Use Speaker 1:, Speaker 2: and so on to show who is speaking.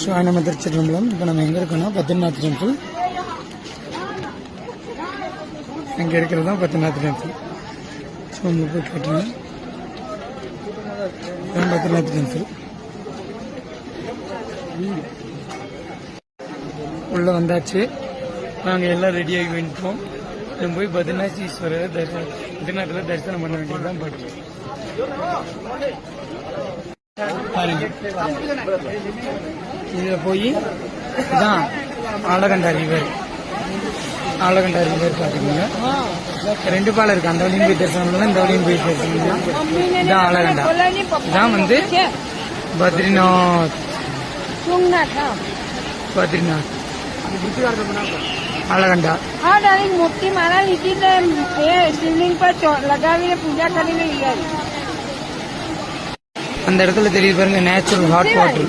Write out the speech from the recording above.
Speaker 1: சிவாய நம்ம திருச்சிற்றம்பலம் இப்போ நம்ம எங்கே இருக்கோம்னா பத்ரிநாத் டெம்பிள் இங்கே இருக்கிறது? தான் பத்ரிநாத் டெம்பிள் ஸோ உங்களுக்கு போய் கேட்டோம் பத்ரிநாத் டெம்பிள் உள்ளே வந்தாச்சு. நாங்கள் எல்லாம் ரெடியாகி வந்துட்டோம். நம்ம போய் பத்ரிநாத் ஈஸ்வரர் தரிசனம் பத்ரிநாத்தில் தரிசனம் பண்ண வேண்டியது தான் பாருங்க இதில் போய் இதான் ஆலகண்டா ரிவர் ஆலகண்டா ரிவர் பார்த்தீங்கன்னா ரெண்டு பாலம் இருக்குது அந்த வழியும் போய் தரிசனம் இந்த வழியும் போய் தரிசனம் இதான் ஆலகண்டா. இதான் வந்து பத்ரிநாத். பத்ரிநாத்.
Speaker 2: આલગંડા હા ડાર્લિંગ મોટી મારા લીધી શિવલિંગ પર લગાવીને પૂજા
Speaker 1: அந்த இடத்துல தெரியுது பாருங்க நேச்சுரல் ஹாட் வாட்டர்